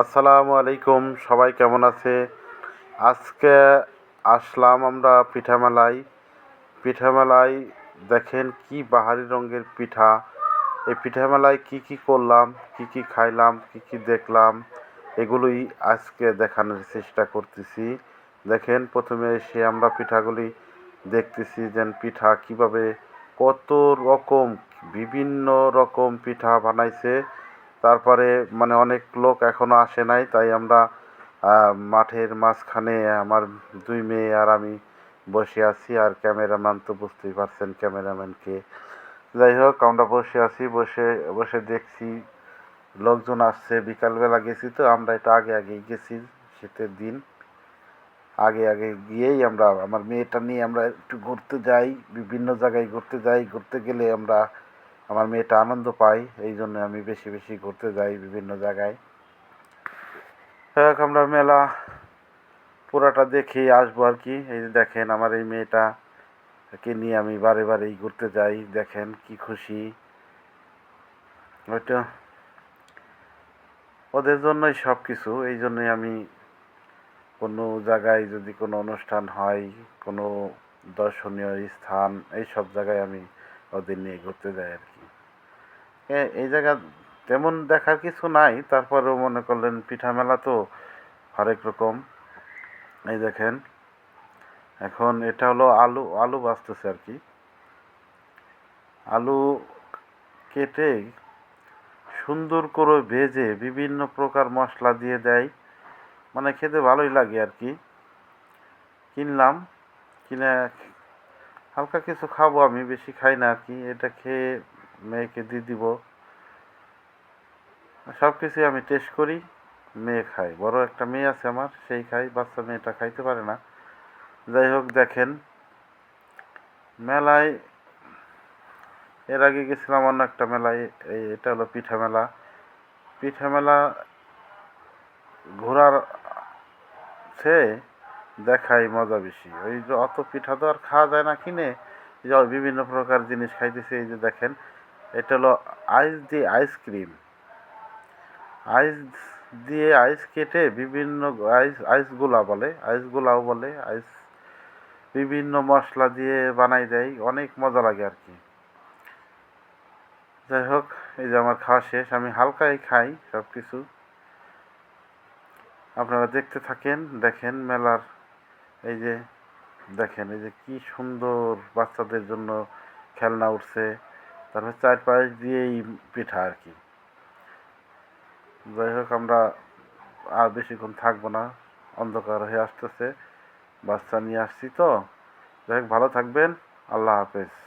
আসসালামু আলাইকুম, সবাই কেমন আছে? আজকে আসলাম আমরা পিঠা মেলায় পিঠা মেলায় দেখেন কি বাহারি রঙের পিঠা। এই পিঠা মেলায় কি কি করলাম, কি কি খাইলাম, কি কি দেখলাম, এগুলোই আজকে দেখানোর চেষ্টা করতেছি। দেখেন, প্রথমে এসে আমরা পিঠাগুলি দেখতেছি যেন পিঠা কীভাবে কত রকম, বিভিন্ন রকম পিঠা বানাইছে। তারপরে মানে অনেক লোক এখনও আসে নাই, তাই আমরা মাঠের মাঝখানে আমার দুই মেয়ে আর আমি বসে আছি আর ক্যামেরাম্যান তো বুঝতেই পারছেন ক্যামেরাম্যানকে। যাই হোক, আমরা বসে আছি, বসে বসে দেখছি, লোকজন আসছে, বিকালবেলা গেছি তো, আমরা এটা আগে আগেই গেছি শীতের দিন। আগে আগে গিয়েই আমরা, আমার মেয়েটা নিয়ে আমরা একটু ঘুরতে যাই, বিভিন্ন জায়গায় ঘুরতে যাই, ঘুরতে গেলে আমরা আমার মেয়েটা আনন্দ পায়, এই জন্য আমি বেশি বেশি ঘুরতে যাই বিভিন্ন জায়গায়। আমরা মেলা পুরাটা দেখে আসব আর কি। এই যে দেখেন আমার এই মেয়েটা কে নিয়ে আমি বারে বারেই ঘুরতে যাই, দেখেন কি খুশি। ওইটা ওদের জন্যই সব কিছু এই জন্যই আমি কোনো জায়গায় যদি কোনো অনুষ্ঠান হয়, কোনো দর্শনীয় স্থান, এই সব জায়গায় আমি ওদের নিয়ে ঘুরতে যাই আর কি। এই জায়গা তেমন দেখার কিছু নাই। তারপরেও মনে করলেন পিঠা মেলা তো হরেক রকম। এই দেখেন, এখন এটা হলো আলু আলু বাঁচতেছে আর কি। আলু কেটে সুন্দর করে ভেজে বিভিন্ন প্রকার মশলা দিয়ে দেয়। মানে খেতে ভালোই লাগে আর কি। কিনলাম, কিনে হালকা কিছু খাব আমি, বেশি খাই না আর কি। এটা খেয়ে মেয়েকে দিয়ে দিব। সব কিছুই আমি টেস্ট করি, মেয়ে খায়। বড় একটা মেয়ে আছে আমার, সেই খাই বাচ্চা মেয়েটা খাইতে পারে না। যাই হোক, দেখেন। মেলায়, এর আগে গেছিলাম অন্য একটা মেলায়, এই এটা হলো পিঠা মেলা। পিঠা মেলা ঘোরার চেয়ে দেখাই মজা বেশি। ওই যে অত পিঠা তো আর খাওয়া যায় না কিনে। বিভিন্ন প্রকার জিনিস খাইতেছে, এই যে দেখেন। এটা হলো আইস দিয়ে আইসক্রিম আইস দিয়ে আইস কেটে বিভিন্ন আইস আইসগুলা বলে আইসগুলাও বলে আইস বিভিন্ন মশলা দিয়ে বানাই দেয়, অনেক মজা লাগে আর কি। যাই হোক, এই যে আমার খাওয়া শেষ, আমি হালকাই খাই সব কিছু আপনারা দেখতে থাকেন, দেখেন মেলার, এই যে দেখেন, এই যে কি সুন্দর বাচ্চাদের জন্য খেলনা উঠছে। তারপর চারপাশ এই পিঠা আর কি। যাই হোক, আমরা আর বেশিক্ষণ থাকব না। অন্ধকার হয়ে আসতেছে, বাচ্চা নিয়ে আসছি তো। যাই হোক, ভালো থাকবেন। আল্লাহ হাফেজ।